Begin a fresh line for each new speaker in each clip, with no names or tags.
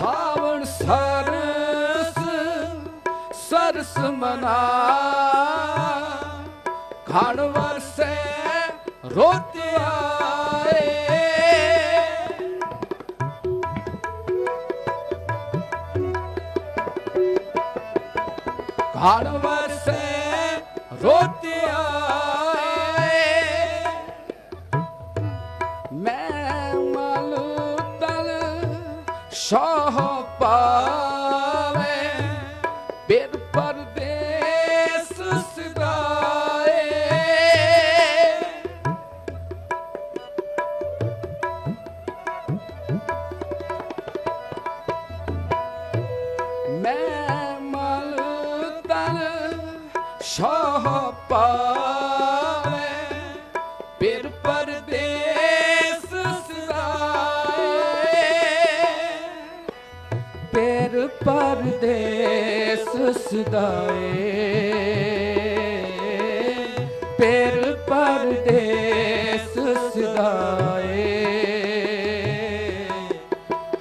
ਸਾਵਣ ਸਰਸ ਸਰਸ ਮਨਾ। ਖਾਣ ਵਰਸੇ ਰੋਤ ਆਏ। ਖਾਣ ਵਰਸੇ ਸ਼ਾਹ ਪਾਵੇ ਬਿਰ ਪਰਦੇਸ ਸਦਾਏ ਮੈਂ ਮਲ ਤਨ ਸ਼ਾਹ ਪਾਵੇ ਫਿਰ ਪਰਦੇਸ ਸਦਾਏ ਫਿਰ ਪਰਦੇਸ ਸਦਾਏ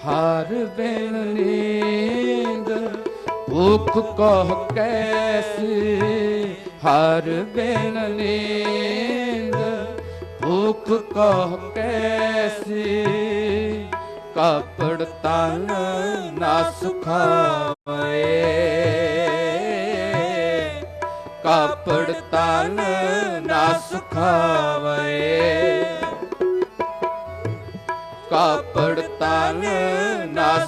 ਹਰ ਬਿਨ ਨੀਂਦ ਭੁੱਖ ਕਹ ਕੈਸੀ। ਹਰ ਬਿਨ ਨੀਂਦ ਭੁੱਖ ਕਹ ਕੈਸੀ। ਕਪੜ ਤਨ ਨਾ ਸੁਖਾਵੇ। ਕਪੜ ਤਨ ਨਾ ਸੁਖਾਵੇ। ਕਾਪੜ ਤਨ ਨਾ